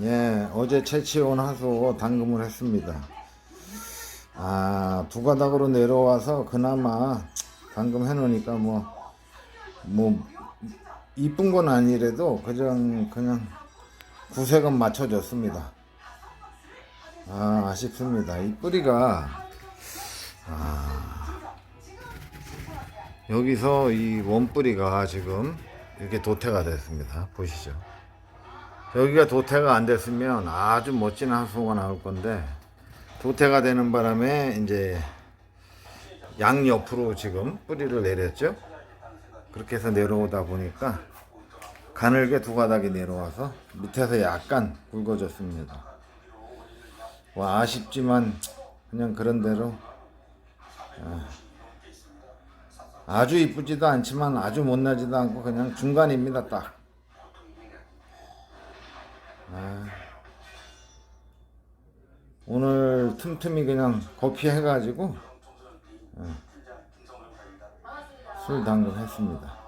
예, 어제 채취온 하수 담금을 했습니다. 아, 두 가닥으로 내려와서 그나마 담금해 놓으니까 뭐, 뭐, 이쁜 건 아니래도 그냥, 그냥 구색은 맞춰졌습니다. 아, 아쉽습니다. 이 뿌리가, 아, 여기서 이 원뿌리가 지금 이렇게 도태가 됐습니다. 보시죠. 여기가 도태가 안 됐으면 아주 멋진 하수가 나올 건데 도태가 되는 바람에 이제 양 옆으로 지금 뿌리를 내렸죠. 그렇게 해서 내려오다 보니까 가늘게 두 가닥이 내려와서 밑에서 약간 굵어졌습니다. 와 아쉽지만 그냥 그런 대로 아, 아주 이쁘지도 않지만 아주 못나지도 않고 그냥 중간입니다 딱. 아, 오늘 틈틈이 그냥 거피 해가지고 어, 술 담금 했습니다.